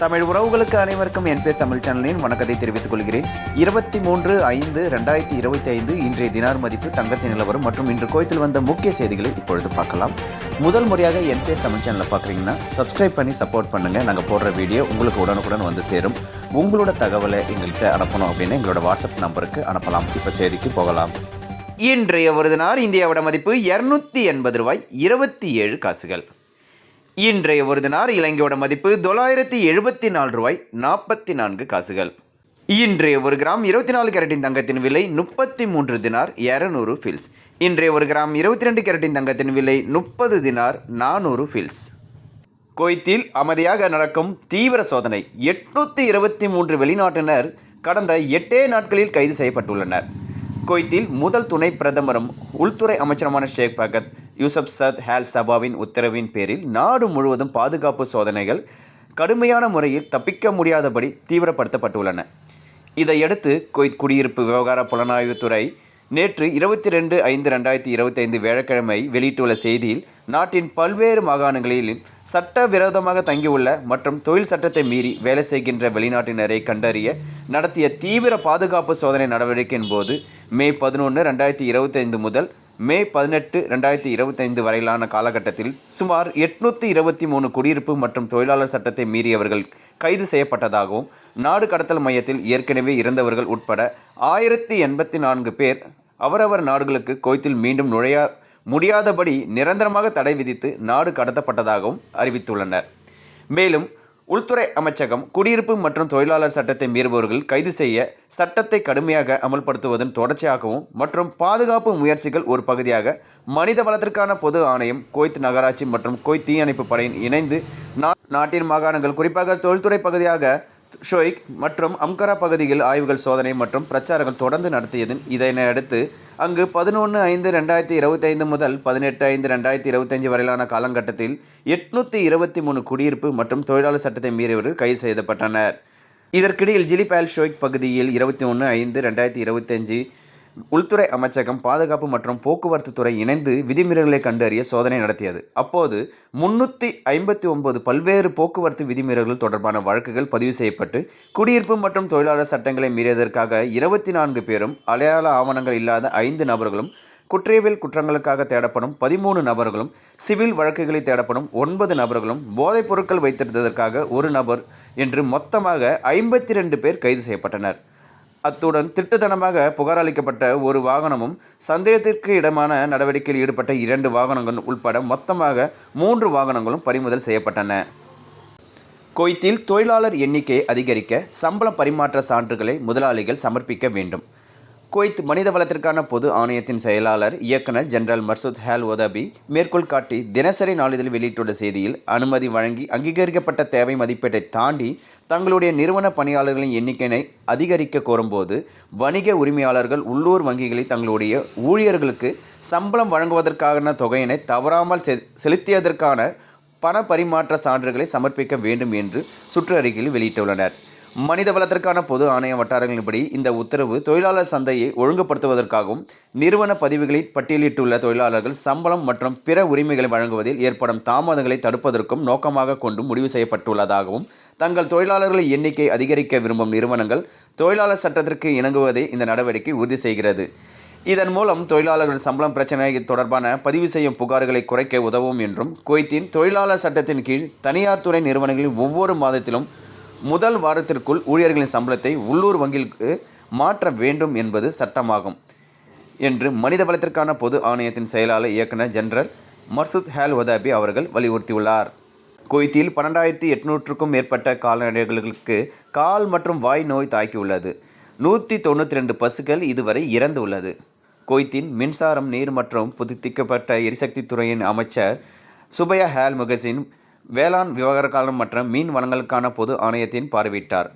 தமிழ் உறவுகளுக்கு அனைவருக்கும் என்பே தமிழ் சேனலின் வணக்கத்தை தெரிவித்துக் கொள்கிறேன். இருபத்தி மூன்று ஐந்து ரெண்டாயிரத்தி இருபத்தி ஐந்து இன்றைய தினார் மதிப்பு தங்கத்தின் நிலவரம் மற்றும் இன்று கோயத்தில் வந்த முக்கிய செய்திகளை இப்பொழுது பார்க்கலாம். முதல் முறையாக என் பேர் தமிழ் சேனலை பார்க்குறீங்கன்னா சப்ஸ்கிரைப் பண்ணி சப்போர்ட் பண்ணுங்க. நாங்கள் போடுற வீடியோ உங்களுக்கு உடனுக்குடன் வந்து சேரும். உங்களோட தகவலை எங்கள்கிட்ட அனுப்பணும் அப்படின்னு எங்களோட வாட்ஸ்அப் நம்பருக்கு அனுப்பலாம். இப்போ செய்திக்கு போகலாம். இன்றைய ஒரு தினார் இந்தியாவோட மதிப்பு இரநூத்தி எண்பது ரூபாய் இருபத்தி ஏழு காசுகள். இன்றைய ஒரு தினார் இலங்கையோட மதிப்பு தொள்ளாயிரத்தி எழுபத்தி நாலு ரூபாய் நாற்பத்தி நான்கு காசுகள். இன்றைய ஒரு கிராம் இருபத்தி நாலு கேரட்டின் தங்கத்தின் விலை முப்பத்தி மூன்று தினார் இரநூறு ஃபில்ஸ் இன்றைய ஒரு கிராம் இருபத்தி ரெண்டு கேரட்டின் தங்கத்தின் விலை முப்பது தினார் நானூறு ஃபில்ஸ் குவைத்தில் அமைதியாக நடக்கும் தீவிர சோதனை எட்நூற்றி இருபத்தி மூன்று வெளிநாட்டினர் கடந்த எட்டே நாட்களில் கைது செய்யப்பட்டுள்ளனர். குவைத்தில் முதல் துணை பிரதமரும் உள்துறை அமைச்சருமான ஷேக் பகத் யூசப் சத் ஹேல் சபாவின் உத்தரவின் பேரில் நாடு முழுவதும் பாதுகாப்பு சோதனைகள் கடுமையான முறையில் தப்பிக்க முடியாதபடி தீவிரப்படுத்தப்பட்டுள்ளன. இதையடுத்து குவைத் குடியிருப்பு விவகார புலனாய்வுத்துறை நேற்று இருபத்தி ரெண்டு ஐந்து ரெண்டாயிரத்தி இருபத்தைந்து வியாழக்கிழமை வெளியிட்டுள்ள செய்தியில் நாட்டின் பல்வேறு மாகாணங்களில் சட்டவிரோதமாக தங்கியுள்ள மற்றும் தொழில் சட்டத்தை மீறி வேலை செய்கின்ற வெளிநாட்டினரை கண்டறிய நடத்திய தீவிர பாதுகாப்பு சோதனை நடவடிக்கையின் போது மே பதினொன்று ரெண்டாயிரத்தி இருபத்தைந்து முதல் மே பதினெட்டு ரெண்டாயிரத்தி இருபத்தைந்து வரையிலான காலகட்டத்தில் சுமார் எட்நூற்றி இருபத்தி மூணு குடியிருப்பு மற்றும் தொழிலாளர் சட்டத்தை மீறியவர்கள் கைது செய்யப்பட்டதாகவும் நாடு கடத்தல் மையத்தில் ஏற்கனவே இறந்தவர்கள் உட்பட ஆயிரத்தி எண்பத்தி நான்கு பேர் அவரவர் நாடுகளுக்கு கோயத்தில் மீண்டும் நுழைய முடியாதபடி நிரந்தரமாக தடை விதித்து நாடு கடத்தப்பட்டதாகவும் அறிவித்துள்ளனர். மேலும் உள்துறை அமைச்சகம் குடியிருப்பு மற்றும் தொழிலாளர் சட்டத்தை மீறுபவர்கள் கைது செய்ய சட்டத்தை கடுமையாக அமல்படுத்துவதன் தொடர்ச்சியாகவும் மற்றும் பாதுகாப்பு முயற்சிகள் ஒரு பகுதியாக மனித வளத்திற்கான பொது ஆணையம் கோய்த் நகராட்சி மற்றும் கோய்த் தீயணைப்பு படையின் இணைந்து நா- நாட்டின் மாகாணங்கள் குறிப்பாக தொழில்துறை பகுதியாக ஷோய்க் மற்றும் அம்கரா பகுதியில் ஆய்வுகள் சோதனை மற்றும் பிரச்சாரங்கள் தொடர்ந்து நடத்தியதன் இதனையடுத்து அங்கு பதினொன்று ஐந்து ரெண்டாயிரத்தி இருபத்தைந்து முதல் பதினெட்டு ஐந்து ரெண்டாயிரத்தி இருபத்தஞ்சு வரையிலான காலகட்டத்தில் எட்நூற்றி இருபத்தி மூணு குடியிருப்பு மற்றும் தொழிலாளர் சட்டத்தை மீறியவர்கள் கைது செய்யப்பட்டனர். இதற்கிடையில் ஜிலிபால் ஷோய்க் பகுதியில் இருபத்தி ஒன்று ஐந்து ரெண்டாயிரத்தி இருபத்தஞ்சு உள்துறை அமைச்சகம் பாதுகாப்பு மற்றும் போக்குவரத்து துறை இணைந்து விதிமீறல்களை கண்டறிய சோதனை நடத்தியது. அப்போது முன்னூற்றி ஐம்பத்தி ஒன்பது பல்வேறு போக்குவரத்து விதிமீறல்கள் தொடர்பான வழக்குகள் பதிவு செய்யப்பட்டு குடியிருப்பு மற்றும் தொழிலாளர் சட்டங்களை மீறியதற்காக இருபத்தி நான்கு பேரும் அடையாள ஆவணங்கள் இல்லாத ஐந்து நபர்களும் குற்றவியல் குற்றங்களுக்காக தேடப்படும் பதிமூணு நபர்களும் சிவில் வழக்குகளில் தேடப்படும் ஒன்பது நபர்களும் போதைப் பொருட்கள் வைத்திருந்ததற்காக ஒரு நபர் என்று மொத்தமாக ஐம்பத்தி ரெண்டு பேர் கைது செய்யப்பட்டனர். அத்துடன் திட்டுத்தனமாக புகார் அளிக்கப்பட்ட ஒரு வாகனமும் சந்தேகத்திற்கு இடமான நடவடிக்கையில் ஈடுபட்ட இரண்டு வாகனங்கள் உள்பட மொத்தமாக மூன்று வாகனங்களும் பறிமுதல் செய்யப்பட்டன. கொய்த்தில் தொழிலாளர் எண்ணிக்கையை அதிகரிக்க சம்பள பரிமாற்ற சான்றுகளை முதலாளிகள் சமர்ப்பிக்க வேண்டும். குவைத் மனித வளத்திற்கான பொது ஆணையத்தின் செயலாளர் இயக்குனர் ஜெனரல் மர்சூத் ஹேல் ஒதபி மேற்கோள் காட்டி தினசரி நாளிதழ் வெளியிட்டுள்ள செய்தியில் அனுமதி வழங்கி அங்கீகரிக்கப்பட்ட தேவை மதிப்பீட்டை தாண்டி தங்களுடைய நிறுவன பணியாளர்களின் எண்ணிக்கையை அதிகரிக்க கோரும்போது வணிக உரிமையாளர்கள் உள்ளூர் வங்கிகளில் தங்களுடைய ஊழியர்களுக்கு சம்பளம் வழங்குவதற்கான தொகையினை தவறாமல் செ- செலுத்தியதற்கான பண பரிமாற்ற சான்றுகளை சமர்ப்பிக்க வேண்டும் என்று சுற்றறிக்கையில் வெளியிட்டுள்ளனர். மனித வளத்திற்கான பொது ஆணைய வட்டாரங்களின்படி இந்த உத்தரவு தொழிலாளர் சந்தையை ஒழுங்குபடுத்துவதற்காகவும் நிறுவன பதிவுகளில் பட்டியலிட்டுள்ள தொழிலாளர்கள் சம்பளம் மற்றும் பிற உரிமைகளை வழங்குவதில் ஏற்படும் தாமதங்களை தடுப்பதற்கும் நோக்கமாக கொண்டு முடிவு செய்யப்பட்டுள்ளதாகவும் தங்கள் தொழிலாளர்களின் எண்ணிக்கை அதிகரிக்க விரும்பும் நிறுவனங்கள் தொழிலாளர் சட்டத்திற்கு இணங்குவதை இந்த நடவடிக்கை உறுதி செய்கிறது. இதன் மூலம் தொழிலாளர்கள் சம்பளம் பிரச்சனை தொடர்பான பதிவு செய்யும் புகார்களை குறைக்க உதவும் என்றும் குவைத்தின் தொழிலாளர் சட்டத்தின் கீழ் தனியார் துறை நிறுவனங்களில் ஒவ்வொரு மாதத்திலும் முதல் வாரத்திற்குள் ஊழியர்களின் சம்பளத்தை உள்ளூர் வங்கிகளுக்கு மாற்ற வேண்டும் என்பது சட்டமாகும் என்று மனித வளத்திற்கான பொது ஆணையத்தின் செயலாளர் இயக்குனர் ஜெனரல் மர்சூத் ஹேல் ஒதாபி அவர்கள் வலியுறுத்தியுள்ளார். குவைத்தில் பன்னெண்டாயிரத்தி எட்நூற்றுக்கும் மேற்பட்ட கால்நடைகளுக்கு கால் மற்றும் வாய் நோய் தாக்கியுள்ளது. நூற்றி தொண்ணூற்றி ரெண்டு பசுக்கள் இதுவரை இறந்து உள்ளது. குவைத்தின் மின்சாரம் நீர் மற்றும் புதுப்பிக்கப்பட்ட எரிசக்தி துறையின் அமைச்சர் சுபையா ஹேல் முகசின் வேளாண் விவகார காலம் மற்றும் மீன் வளங்களுக்கான பொது ஆணையத்தின் பார்வையிட்டார்.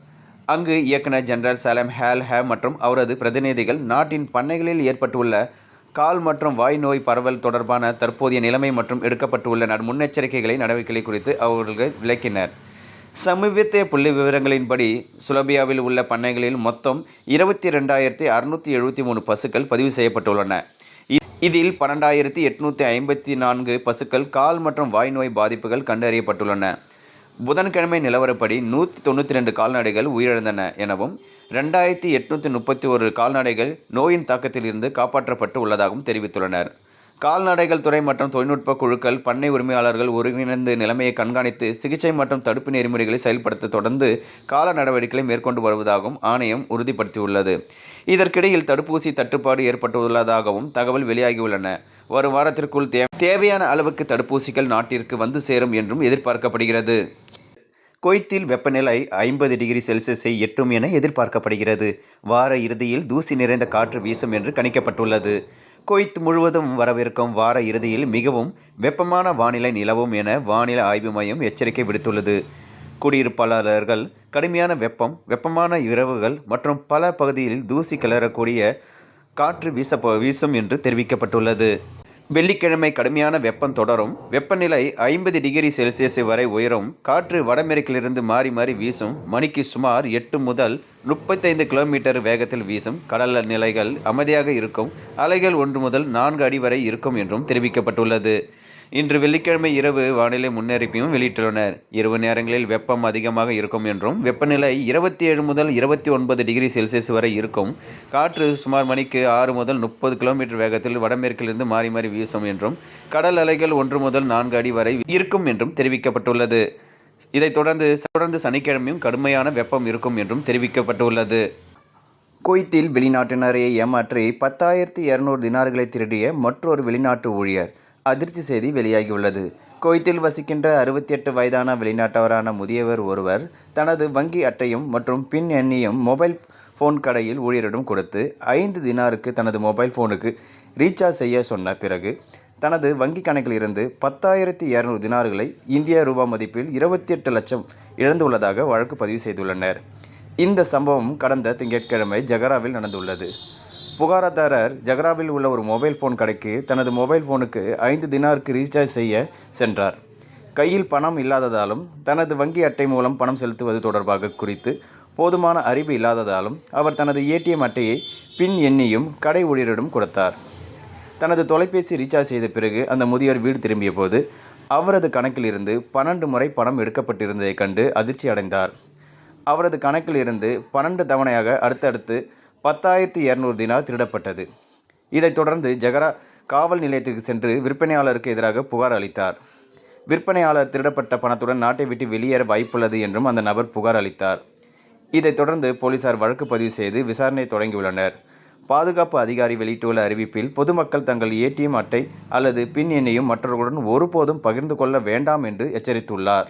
அங்கு இயக்குனர் ஜெனரல் சலம் ஹேல் ஹே மற்றும் அவரது பிரதிநிதிகள் நாட்டின் பண்ணைகளில் ஏற்பட்டுள்ள கால் மற்றும் வாய் நோய் பரவல் தொடர்பான தற்போதைய நிலைமை மற்றும் எடுக்கப்பட்டுள்ள முன்னெச்சரிக்கைகளை நடவடிக்கைகளை குறித்து அவர்கள் விளக்கினர். சமீபத்திய புள்ளி விவரங்களின்படி சுலபியாவில் உள்ள பண்ணைகளில் மொத்தம் இருபத்தி ரெண்டாயிரத்தி அறுநூற்றி எழுபத்தி மூணு பசுக்கள் பதிவு செய்யப்பட்டுள்ளன. இதில் பன்னெண்டாயிரத்தி எட்நூற்றி ஐம்பத்தி நான்கு பசுக்கள் கால் மற்றும் வாய் நோய் பாதிப்புகள் கண்டறியப்பட்டுள்ளன. புதன்கிழமை நிலவரப்படி நூற்றி தொண்ணூற்றி ரெண்டு கால்நடைகள் உயிரிழந்தன எனவும் ரெண்டாயிரத்தி எட்நூற்றி முப்பத்தி ஒரு கால்நடைகள் நோயின் தாக்கத்திலிருந்து காப்பாற்றப்பட்டு உள்ளதாகவும் தெரிவித்துள்ளனர். கால்நடைகள் துறை மற்றும் தொழில்நுட்ப குழுக்கள் பண்ணை உரிமையாளர்கள் ஒருங்கிணைந்து நிலைமையை கண்காணித்து சிகிச்சை மற்றும் தடுப்பு நெறிமுறைகளை செயல்படுத்த தொடர்ந்து கால நடவடிக்கைகளை மேற்கொண்டு வருவதாகவும் ஆணையம் உறுதிப்படுத்தியுள்ளது. இதற்கிடையில் தடுப்பூசி தட்டுப்பாடு ஏற்பட்டுள்ளதாகவும் தகவல் வெளியாகியுள்ளன. வரும் வாரத்திற்குள் தேவையான அளவுக்கு தடுப்பூசிகள் நாட்டிற்கு வந்து சேரும் என்றும் எதிர்பார்க்கப்படுகிறது. கொய்த்தில் வெப்பநிலை ஐம்பது டிகிரி செல்சியஸை எட்டும் என எதிர்பார்க்கப்படுகிறது. வார இறுதியில் தூசி நிறைந்த காற்று வீசும் என்று கணிக்கப்பட்டுள்ளது. கொய்த் முழுவதும் வரவிருக்கும் வார இறுதியில் மிகவும் வெப்பமான வானிலை நிலவும் என வானிலை ஆய்வு மையம் எச்சரிக்கை விடுத்துள்ளது. குடியிருப்பாளர்கள் கடுமையான வெப்பம் வெப்பமான இரவுகள் மற்றும் பல பகுதியில் தூசி கிளறக்கூடிய காற்று வீச வீசும் என்று தெரிவிக்கப்பட்டுள்ளது. வெள்ளிக்கிழமை கடுமையான வெப்பம் தொடரும். வெப்பநிலை ஐம்பது டிகிரி செல்சியஸ் வரை உயரும். காற்று வடமேற்கிலிருந்து மாறி மாறி வீசும். மணிக்கு சுமார் எட்டு முதல் முப்பத்தைந்து கிலோமீட்டர் வேகத்தில் வீசும். கடல் நிலைகள் அமைதியாக இருக்கும். அலைகள் ஒன்று முதல் நான்கு அடி வரை இருக்கும் என்றும் தெரிவிக்கப்பட்டுள்ளது. இன்று வெள்ளிக்கிழமை இரவு வானிலை முன்னறிப்பையும் வெளியிட்டுள்ளனர். இரவு நேரங்களில் வெப்பம் அதிகமாக இருக்கும் என்றும் வெப்பநிலை இருபத்தி ஏழு முதல் இருபத்தி ஒன்பது டிகிரி செல்சியஸ் வரை இருக்கும். காற்று சுமார் மணிக்கு ஆறு முதல் முப்பது கிலோமீட்டர் வேகத்தில் வடமேற்கிலிருந்து மாறி மாறி வீசும் என்றும் கடல் அலைகள் ஒன்று முதல் நான்கு அடி வரை இருக்கும் என்றும் தெரிவிக்கப்பட்டுள்ளது. இதைத் தொடர்ந்து தொடர்ந்து சனிக்கிழமையும் கடுமையான வெப்பம் இருக்கும் என்றும் தெரிவிக்கப்பட்டுள்ளது. குவைத்தில் வெளிநாட்டினரை ஏமாற்றி பத்தாயிரத்தி இரநூறு தினார்களை திருடிய மற்றொரு வெளிநாட்டு ஊழியர் அதிர்ச்சி செய்தி வெளியாகியுள்ளது. குவைத்தில் வசிக்கின்ற அறுபத்தி எட்டு வயதான வெளிநாட்டவரான முதியவர் ஒருவர் தனது வங்கி அட்டையும் மற்றும் பின் எண்ணையும் மொபைல் ஃபோன் கடையில் ஊழியரிடம் கொடுத்து ஐந்து தினாருக்கு தனது மொபைல் ஃபோனுக்கு ரீசார்ஜ் செய்ய சொன்ன பிறகு தனது வங்கி கணக்கில் இருந்து பத்தாயிரத்தி இரநூறு தினார்களை இந்திய ரூபா மதிப்பில் இருபத்தி எட்டு லட்சம் இழந்துள்ளதாக வழக்கு பதிவு செய்துள்ளனர். இந்த சம்பவம் கடந்த திங்கட்கிழமை ஜகராவில் நடந்துள்ளது. புகாரதாரர் ஜகராவில் உள்ள ஒரு மொபைல் ஃபோன் கடைக்கு தனது மொபைல் ஃபோனுக்கு ஐந்து தினாருக்கு ரீசார்ஜ் செய்ய சென்றார். கையில் பணம் இல்லாததாலும் தனது வங்கி அட்டை மூலம் பணம் செலுத்துவது தொடர்பாக குறித்து போதுமான அறிவு இல்லாததாலும் அவர் தனது ஏடிஎம் அட்டையை பின் எண்ணியும் கடை ஊழியரிடம் கொடுத்தார். தனது தொலைபேசி ரீசார்ஜ் செய்த பிறகு அந்த முதியோர் வீடு திரும்பிய போது அவரது கணக்கிலிருந்து பன்னெண்டு முறை பணம் எடுக்கப்பட்டிருந்ததைக் கண்டு அதிர்ச்சி அடைந்தார் அவரது கணக்கில் இருந்து பன்னெண்டு தவணையாக அடுத்தடுத்து பத்தாயிரத்தி இரநூறு தினார் திருடப்பட்டது. இதைத் தொடர்ந்து ஜெகரா காவல் நிலையத்திற்கு சென்று விற்பனையாளருக்கு எதிராக புகார் அளித்தார். விற்பனையாளர் திருடப்பட்ட பணத்துடன் நாட்டை விட்டு வெளியேற வாய்ப்புள்ளது என்றும் அந்த நபர் புகார் அளித்தார். இதைத் தொடர்ந்து போலீசார் வழக்கு பதிவு செய்து விசாரணை தொடங்கியுள்ளனர். பாதுகாப்பு அதிகாரி வெளியிட்டுள்ள அறிவிப்பில் பொதுமக்கள் தங்கள் ஏடிஎம் அட்டை அல்லது பின் எண்ணையும் மற்றவர்களுடன் ஒருபோதும் பகிர்ந்து கொள்ள வேண்டாம் என்று எச்சரித்துள்ளார்.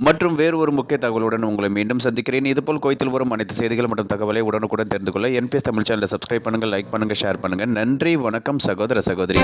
மற்றும் வேறு ஒரு முக்கிய தகவலுடன் உங்களை மீண்டும் சந்திக்கிறேன். இதுபோல் கோயத்தில் வரும் அனைத்து செய்திகள் மற்றும் தகவலை உடனுக்குடன் தெரிந்து கொள்ள என்பிஎஸ் தமிழ் சேனலை சப்ஸ்கிரைப் பண்ணுங்கள் லைக் பண்ணுங்கள் ஷேர் பண்ணுங்கள். நன்றி வணக்கம் சகோதர சகோதரி